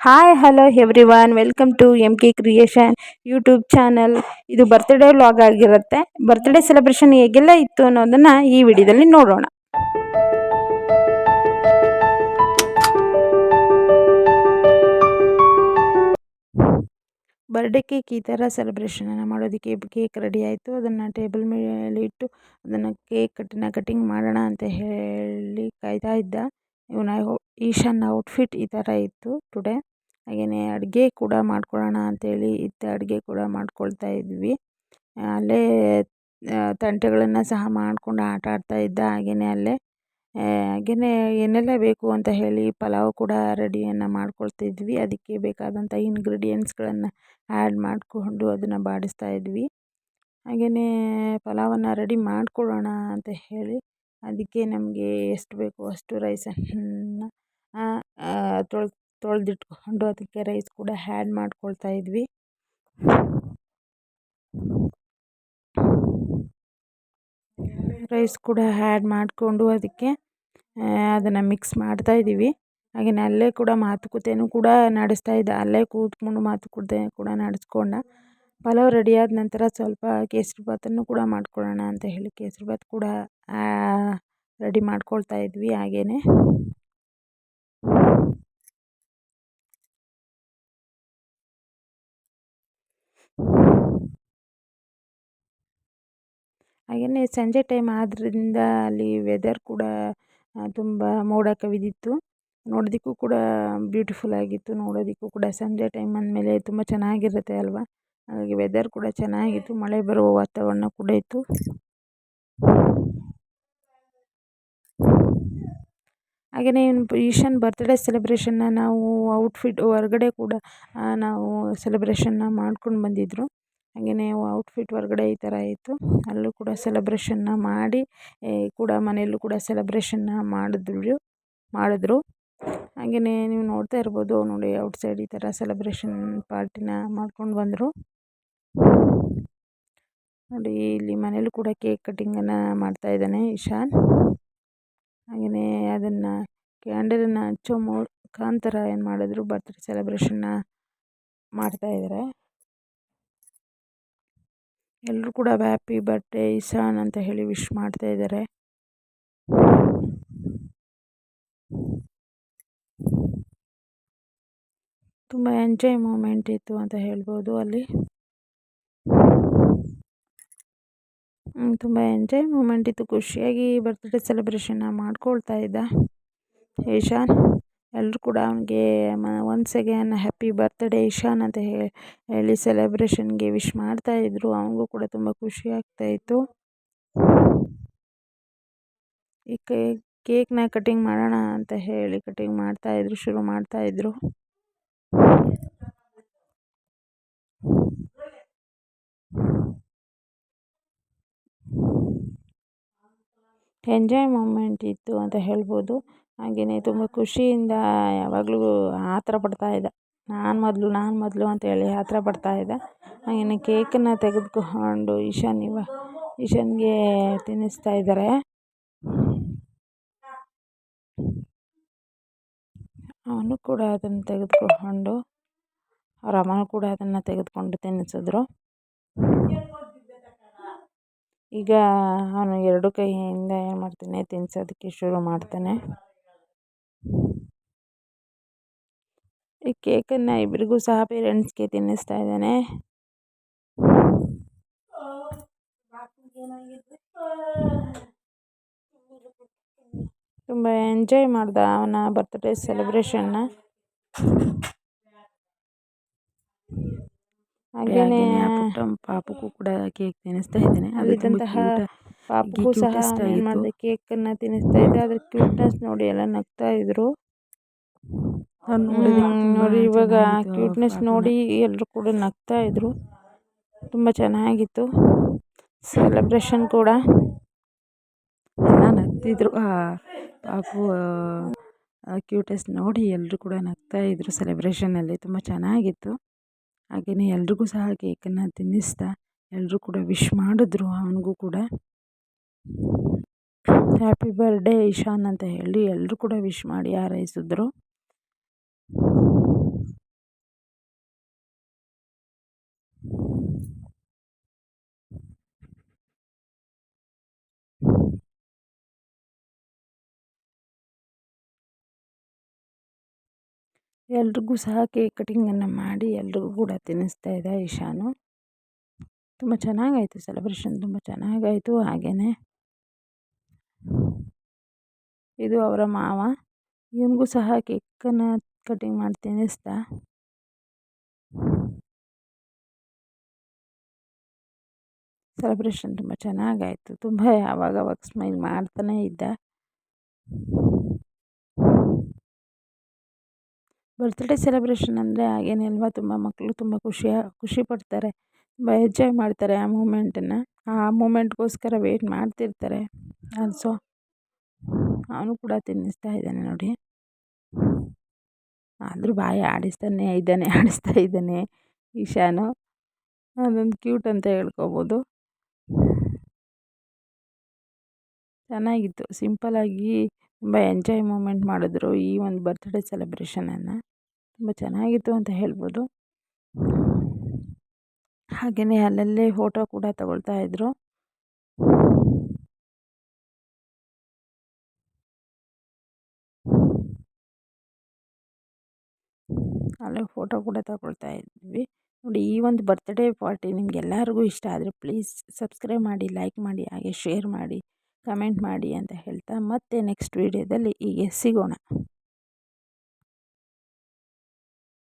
Hi hello everyone welcome to M K creation YouTube channel ಇದು birthday vlog ಆಗಿರುತ್ತೆ. Birthday celebration ಹೇಗೆಲ್ಲ ಇತ್ತು ಅನ್ನೋದನ್ನು ಈ ವಿಡಿಯೋದಲ್ಲಿ ನೋಡೋಣ. ಬರ್ಡೇ ಕೇಕ್ ಈ ಥರ ಸೆಲೆಬ್ರೇಷನನ್ನು ಮಾಡೋದಕ್ಕೆ ಕೇಕ್ ರೆಡಿ ಆಯಿತು. ಅದನ್ನು ಟೇಬಲ್ ಮೇಲೆ ಇಟ್ಟು ಅದನ್ನು ಕೇಕ್ ಕಟ್ಟಿನ ಕಟಿಂಗ್ ಮಾಡೋಣ ಅಂತ ಹೇಳಿ ಕಾಯ್ತಾ ಇದ್ದ. ಇವನ ಈಶಾನ್ ಔಟ್ಫಿಟ್ ಈ ಥರ ಇತ್ತು ಟುಡೇ. ಹಾಗೆಯೇ ಅಡುಗೆ ಕೂಡ ಮಾಡ್ಕೊಳ್ಳೋಣ ಅಂತೇಳಿ ಇತ್ತು ಅಡುಗೆ ಕೂಡ ಮಾಡ್ಕೊಳ್ತಾ ಇದ್ವಿ. ಅಲ್ಲೇ ತಂಟೆಗಳನ್ನು ಸಹ ಮಾಡಿಕೊಂಡು ಆಟ ಆಡ್ತಾ ಇದ್ದ ಹಾಗೆಯೇ ಅಲ್ಲೇ. ಹಾಗೆಯೇ ಏನೆಲ್ಲ ಬೇಕು ಅಂತ ಹೇಳಿ ಪಲಾವ್ ಕೂಡ ರೆಡಿಯನ್ನು ಮಾಡ್ಕೊಳ್ತಿದ್ವಿ ಅದಕ್ಕೆ ಬೇಕಾದಂಥ ಇನ್ಗ್ರೀಡಿಯೆಂಟ್ಸ್ಗಳನ್ನು ಆ್ಯಡ್ ಮಾಡಿಕೊಂಡು ಅದನ್ನು ಬಾಡಿಸ್ತಾ ಇದ್ವಿ. ಹಾಗೆಯೇ ಪಲಾವನ್ನು ರೆಡಿ ಮಾಡ್ಕೊಳ್ಳೋಣ ಅಂತ ಹೇಳಿ ಅದಕ್ಕೆ ನಮಗೆ ಎಷ್ಟು ಬೇಕೋ ಅಷ್ಟು ರೈಸನ್ನು ತೊಳೆದು ತೊಳೆದಿಟ್ಕೊಂಡು ಅದಕ್ಕೆ ರೈಸ್ ಕೂಡ ಹ್ಯಾಡ್ ಮಾಡ್ಕೊಳ್ತಾ ಇದ್ವಿ. ರೈಸ್ ಕೂಡ ಹ್ಯಾಡ್ ಮಾಡಿಕೊಂಡು ಅದಕ್ಕೆ ಅದನ್ನು ಮಿಕ್ಸ್ ಮಾಡ್ತಾ ಇದ್ದೀವಿ. ಹಾಗೆಯೇ ಅಲ್ಲೇ ಕೂಡ ಮಾತುಕತೆಯೂ ಕೂಡ ನಡೆಸ್ತಾ ಇದ್ದೆ, ಅಲ್ಲೇ ಕೂತ್ಕೊಂಡು ಮಾತುಕತೆ ಕೂಡ ನಡೆಸ್ಕೊಂಡ. ಪಲಾವ್ ರೆಡಿ ಆದ ನಂತರ ಸ್ವಲ್ಪ ಕೇಸರಿ ಭಾತನ್ನು ಕೂಡ ಮಾಡ್ಕೊಳ್ಳೋಣ ಅಂತ ಹೇಳಿ ಕೇಸರಿ ಭಾತ್ ಕೂಡ ರೆಡಿ ಮಾಡ್ಕೊಳ್ತಾ ಇದ್ವಿ ಹಾಗೆಯೇ ಹಾಗೆಯೇ ಸಂಜೆ ಟೈಮ್ ಆದ್ದರಿಂದ ಅಲ್ಲಿ ವೆದರ್ ಕೂಡ ತುಂಬ ಮೋಡ ಕವಿದಿತ್ತು ನೋಡೋದಕ್ಕೂ ಕೂಡ ಬ್ಯೂಟಿಫುಲ್ ಆಗಿತ್ತು, ನೋಡೋದಕ್ಕೂ ಕೂಡ ಸಂಜೆ ಟೈಮ್ ಅಂದಮೇಲೆ ತುಂಬ ಚೆನ್ನಾಗಿರುತ್ತೆ ಅಲ್ವಾ? ಹಾಗೆ ವೆದರ್ ಕೂಡ ಚೆನ್ನಾಗಿತ್ತು. ಮಳೆ ಬರುವ ವಾತಾವರಣ ಕೂಡ ಇತ್ತು. ಹಾಗೆಯೇ ಈಶಾನ್ ಬರ್ತ್ಡೇ ಸೆಲೆಬ್ರೇಷನ್ನ ನಾವು ಔಟ್ಫಿಟ್ ಹೊರಗಡೆ ಕೂಡ ನಾವು ಸೆಲೆಬ್ರೇಷನ್ನ ಮಾಡ್ಕೊಂಡು ಬಂದಿದ್ದರು ಹಾಗೆಯೇ ಔಟ್ಫಿಟ್ ಹೊರಗಡೆ ಈ ಥರ ಇತ್ತು. ಅಲ್ಲೂ ಕೂಡ ಸೆಲೆಬ್ರೇಷನ್ನ ಮಾಡಿ ಕೂಡ ಮನೆಯಲ್ಲೂ ಕೂಡ ಸೆಲೆಬ್ರೇಷನ್ನ ಮಾಡಿದ್ರು ಮಾಡಿದ್ರು. ಹಾಗೆಯೇ ನೀವು ನೋಡ್ತಾ ಇರ್ಬೋದು, ನೋಡಿ ಔಟ್ಸೈಡ್ ಈ ಥರ ಸೆಲೆಬ್ರೇಷನ್ ಪಾರ್ಟಿನ ಮಾಡ್ಕೊಂಡು ಬಂದರು. ನೋಡಿ, ಇಲ್ಲಿ ಮನೇಲೂ ಕೂಡ ಕೇಕ್ ಕಟ್ಟಿಂಗನ್ನು ಮಾಡ್ತಾ ಇದ್ದಾನೆ ಇಶಾನ್. ಹಾಗೆಯೇ ಅದನ್ನು ಕ್ಯಾಂಡಲನ್ನು ಹಚ್ಚೋ ಮುಖಾಂತರ ಏನು ಮಾಡಿದ್ರು ಬರ್ತ್ಡೇ ಸೆಲೆಬ್ರೇಷನ್ನ ಮಾಡ್ತಾ ಇದ್ದಾರೆ ಎಲ್ಲರೂ ಕೂಡ ಹ್ಯಾಪಿ ಬರ್ತ್ಡೇ ಇಶಾನ್ ಅಂತ ಹೇಳಿ ವಿಶ್ ಮಾಡ್ತಾ ಇದ್ದಾರೆ ತುಂಬ ಎಂಜಾಯ್ ಮೂಮೆಂಟ್ ಇತ್ತು ಅಂತ ಹೇಳ್ಬೋದು ಅಲ್ಲಿ. ತುಂಬ ಎಂಜಾಯ್ ಮೂಮೆಂಟ್ ಇತ್ತು. ಖುಷಿಯಾಗಿ ಬರ್ತ್ಡೇ ಸೆಲೆಬ್ರೇಷನ್ನ ಮಾಡ್ಕೊಳ್ತಾ ಇದ್ದ. ಈಶಾನ್ ಎಲ್ಲರೂ ಕೂಡ ಅವನಿಗೆ once again happy birthday Ishan ಅಂತ ಹೇಳಿ ಸೆಲೆಬ್ರೇಷನ್ಗೆ ವಿಶ್ ಮಾಡ್ತಾಯಿದ್ರು ಅವನಿಗೂ ಕೂಡ ತುಂಬ ಖುಷಿ ಆಗ್ತಾಯಿತ್ತು ಈ ಕೇಕ್ನ ಕಟಿಂಗ್ ಮಾಡೋಣ ಅಂತ ಹೇಳಿ ಕಟಿಂಗ್ ಮಾಡ್ತಾಯಿದ್ರು ಶುರು ಮಾಡ್ತಾಯಿದ್ರು ಎಂಜಾಯ್ ಮೂಮೆಂಟ್ ಇತ್ತು ಅಂತ ಹೇಳ್ಬೋದು. ಹಾಗೆಯೇ ತುಂಬ ಖುಷಿಯಿಂದ ಯಾವಾಗಲೂ ಆತರ ಪಡ್ತಾಯಿದ್ದ ನಾನು ಮೊದಲು ನಾನು ಮೊದಲು ಅಂತೇಳಿ ಆತರ ಪಡ್ತಾಯಿದ್ದ ಹಾಗೆಯೇ ಕೇಕನ್ನು ತೆಗೆದುಕೊಂಡು ಈಶಾನ್ ಇವ, ಈಶಾನ್ಗೆ ತಿನ್ನಿಸ್ತಾ ಇದ್ದಾರೆ ಅವನು ಕೂಡ ಅದನ್ನು ತೆಗೆದುಕೊಂಡು, ಅವರ ಅಮ್ಮನೂ ಕೂಡ ಅದನ್ನು ತೆಗೆದುಕೊಂಡು ತಿನ್ನಿಸಿದ್ರು. ಈಗ ಅವನು ಎರಡು ಕೈಯಿಂದ ಏನು ಮಾಡ್ತಾನೆ ತಿನ್ನಿಸೋದಕ್ಕೆ ಶುರು ಮಾಡ್ತಾನೆ. ಈ ಕೇಕನ್ನು ಇಬ್ಬರಿಗೂ ಸಹ ಪೇರೆಂಟ್ಸ್ಗೆ ತಿನ್ನಿಸ್ತಾ ಇದ್ದಾನೆ. ತುಂಬ ಎಂಜಾಯ್ ಮಾಡ್ದ ಅವನ ಬರ್ತ್ಡೇ ಸೆಲೆಬ್ರೇಷನ್ನ ಹಾಗೆಯೇ ಪಾಪಕ್ಕೂ ಕೂಡ ಕೇಕ್ ತಿನ್ನಿಸ್ತಾ ಇದ್ದೇನೆ. ಅಲ್ಲಿದ್ದಂತಹ ಪಾಪಕ್ಕೂ ಸಹ ಮಾಡಿದೆ ಕೇಕನ್ನು ತಿನ್ನಿಸ್ತಾ ಇದ್ದೆ. ಅದ್ರ ಕ್ಯೂಟ್ನೆಸ್ ನೋಡಿ ಎಲ್ಲ ನಗ್ತಾ ಇದ್ರು. ನೋಡಿ ಇವಾಗ ಕ್ಯೂಟ್ನೆಸ್ ನೋಡಿ ಎಲ್ಲರೂ ಕೂಡ ನಗ್ತಾ ಇದ್ರು. ತುಂಬ ಚೆನ್ನಾಗಿತ್ತು. ಸೆಲೆಬ್ರೇಷನ್ ಕೂಡ. ಎಲ್ಲ ನಗ್ತಿದ್ರು. ಪಾಪು ಕ್ಯೂಟ್ನೆಸ್ ನೋಡಿ ಎಲ್ಲರೂ ಕೂಡ ನಗ್ತಾ ಇದ್ರು ಸೆಲೆಬ್ರೇಷನಲ್ಲಿ ತುಂಬ ಚೆನ್ನಾಗಿತ್ತು. ಹಾಗೆಯೇ ಎಲ್ರಿಗೂ ಸಹ ಕೇಕನ್ನು ತಿನ್ನಿಸ್ತಾ ಎಲ್ಲರೂ ಕೂಡ ವಿಶ್ ಮಾಡಿದ್ರು ಅವನಿಗೂ ಕೂಡ. ಹ್ಯಾಪಿ ಬರ್ಡೇ ಇಶಾನ್ ಅಂತ ಹೇಳಿ ಎಲ್ಲರೂ ಕೂಡ ವಿಶ್ ಮಾಡಿ ಹಾರೈಸಿದ್ರು. ಎಲ್ರಿಗೂ ಸಹ ಕೇಕ್ ಕಟಿಂಗನ್ನು ಮಾಡಿ ಎಲ್ರಿಗೂ ಕೂಡ ತಿನ್ನಿಸ್ತಾ ಇದ್ದ ಇಶಾನು ತುಂಬ ಚೆನ್ನಾಗಾಯಿತು ಸೆಲೆಬ್ರೇಷನ್ ತುಂಬ ಚೆನ್ನಾಗಾಯಿತು ಹಾಗೆಯೇ ಇದು ಅವರ ಮಾವ. ಇವನಿಗೂ ಸಹ ಕೇಕನ್ನು ಕಟಿಂಗ್ ಮಾಡಿ ತಿನ್ನಿಸ್ತಾ. ಸೆಲೆಬ್ರೇಷನ್ ತುಂಬ ಚೆನ್ನಾಗಾಯಿತು. ತುಂಬ ಆವಾಗವಾಗ ಸ್ಮೈಲ್ ಮಾಡ್ತಾನೇ ಇದ್ದ. ಬರ್ತ್ಡೇ ಸೆಲೆಬ್ರೇಷನ್ ಅಂದರೆ ಹಾಗೇನೆ ಅಲ್ವಾ ತುಂಬ ಮಕ್ಕಳು ತುಂಬ ಖುಷಿಯ ಖುಷಿ ಪಡ್ತಾರೆ, ತುಂಬ ಎಂಜಾಯ್ ಮಾಡ್ತಾರೆ ಆ ಮೂಮೆಂಟನ್ನು ಆ ಮೂಮೆಂಟ್ಗೋಸ್ಕರ ವೇಟ್ ಮಾಡ್ತಿರ್ತಾರೆ. ಸೊ ಅವನು ಕೂಡ ತಿನ್ನಿಸ್ತಾ ಇದ್ದಾನೆ ನೋಡಿ. ಆದರೂ ಬಾಯಿ ಆಡಿಸ್ತಾನೆ ಇದ್ದಾನೆ ಆಡಿಸ್ತಾ ಇದ್ದಾನೆ, ಈಶಾನು. ಅದೊಂದು ಕ್ಯೂಟ್ ಅಂತ ಹೇಳ್ಕೊಬೋದು. ಚೆನ್ನಾಗಿತ್ತು ಸಿಂಪಲ್ಲಾಗಿ ತುಂಬ ಎಂಜಾಯ್ ಮೂಮೆಂಟ್ ಮಾಡಿದ್ರು ಈ ಒಂದು ಬರ್ತ್ಡೇ ಸೆಲೆಬ್ರೇಷನನ್ನು ತುಂಬ ಚೆನ್ನಾಗಿತ್ತು ಅಂತ ಹೇಳ್ಬೋದು. ಹಾಗೆಯೇ ಅಲ್ಲಲ್ಲೇ ಫೋಟೋ ಕೂಡ ತಗೊಳ್ತಾ ಇದ್ದರು ಅಲ್ಲೇ ಫೋಟೋ ಕೂಡ ತಗೊಳ್ತಾ ಇದ್ವಿ. ನೋಡಿ ಈ ಒಂದು ಬರ್ತ್ಡೇ ಪಾರ್ಟಿ ನಿಮಗೆಲ್ಲರಿಗೂ ಇಷ್ಟ ಆದರೆ ಪ್ಲೀಸ್ ಸಬ್ಸ್ಕ್ರೈಬ್ ಮಾಡಿ ಲೈಕ್ ಮಾಡಿ, ಹಾಗೆ ಶೇರ್ ಮಾಡಿ. ಕಮೆಂಟ್ ಮಾಡಿ ಅಂತ ಹೇಳ್ತಾ ಮತ್ತೆ ನೆಕ್ಸ್ಟ್ ವೀಡಿಯೋದಲ್ಲಿ ಹೀಗೆ ಸಿಗೋಣ.